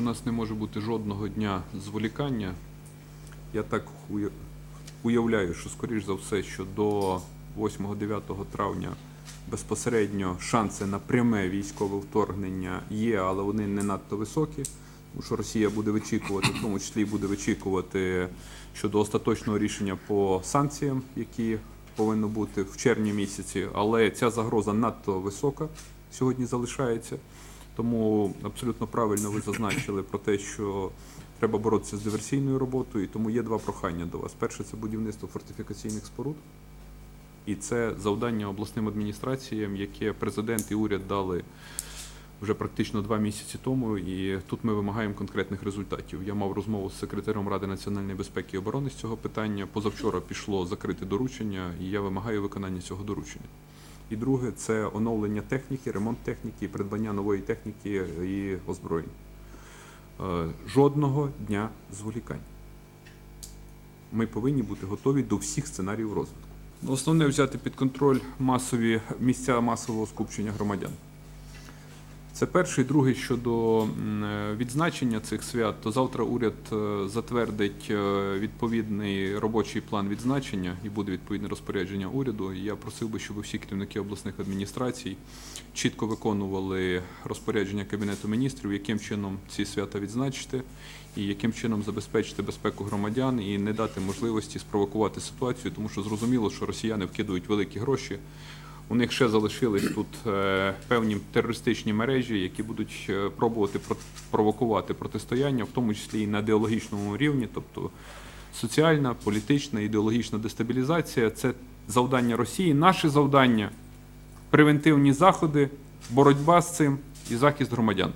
нас не може бути жодного дня зволікання. Я так уявляю, що скоріш за все, що до 8-9 травня безпосередньо шанси на пряме військове вторгнення є, але вони не надто високі. Тому що Росія буде вичікувати, в тому числі буде вичікувати щодо остаточного рішення по санкціям, які повинно бути в червні місяці. Але ця загроза надто висока сьогодні залишається. Тому абсолютно правильно ви зазначили про те, що треба боротися з диверсійною роботою. Тому є два прохання до вас. Перше це будівництво фортифікаційних споруд. І це завдання обласним адміністраціям, яке президент і уряд дали вже практично два місяці тому. І тут ми вимагаємо конкретних результатів. Я мав розмову з секретарем Ради національної безпеки і оборони з цього питання. Позавчора пішло закрите доручення, і я вимагаю виконання цього доручення. І друге це оновлення техніки, ремонт техніки, придбання нової техніки і озброєнь. Е, Жодного дня зволікань. Ми повинні бути готові до всіх сценаріїв розвитку. Основне взяти під контроль масові місця масового скупчення громадян. Це перший, другий щодо е, відзначення цих свят. То завтра уряд е, затвердить е, відповідний робочий план відзначення і буде відповідне розпорядження уряду. Я просив би, щоб всі керівники обласних адміністрацій чітко виконували розпорядження Кабінету міністрів, яким чином ці свята відзначити і яким чином забезпечити безпеку громадян і не дати можливості спровокувати ситуацію, тому що зрозуміло, що росіяни вкидують великі гроші. У них ще залишились тут е, певні терористичні мережі, які будуть е, пробувати про- провокувати протистояння, в тому числі і на ідеологічному рівні, тобто соціальна, політична, ідеологічна дестабілізація це завдання Росії. Наше завдання превентивні заходи, боротьба з цим і захист громадян.